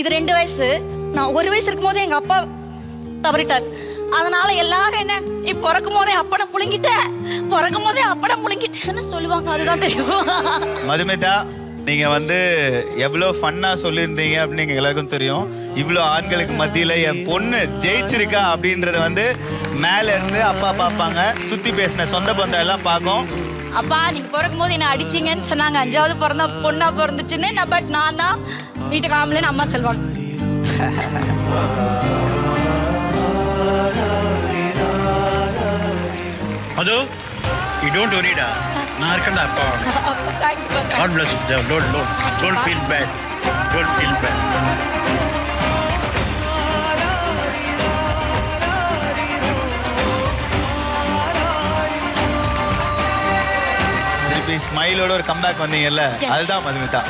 இது ரெண்டு வயசு. நான் ஒரு வயசு இருக்கும்போது எங்க அப்பா தவறிட்டார். அதனால எல்லாரும் என்ன நீ பிறக்கும் போதே அப்பனை புழுங்கிட்ட பிறக்கும் போதே அப்பனை புழுங்கிட்டேன்னு சொல்லுவாங்க. அதுதான் தெரியும். மதுமிதா நீங்க வந்து எவ்வளோ ஃபன்னா சொல்லியிருந்தீங்க அப்படின்னு எங்க எல்லாருக்கும் தெரியும். இவ்வளோ ஆண்களுக்கு மத்தியில என் பொண்ணு ஜெயிச்சிருக்கா அப்படின்றத வந்து மேல இருந்து அப்பா பார்ப்பாங்க. சுத்தி பேசின சொந்த பந்தம் எல்லாம் பார்க்கும். அப்பா நீங்க பிறக்கும் போது என்ன அடிச்சீங்கன்னு சொன்னாங்க. அஞ்சாவது பிறந்த பொண்ணா பிறந்துச்சுன்னு. நான் பட் நான் தான் வீட்டுக்கு ஆம்பளைன்னு அம்மா சொல்லுவாங்க. அது யூ டோன்ட் வரிடா நான் இருக்கேன்டா அப்பா. God bless don't don't don't feel bad don't feel bad திருப்பி ஸ்மைலோட ஒரு கம்பேக் வந்தீங்கல்ல. அதுதான் மதுமிதா.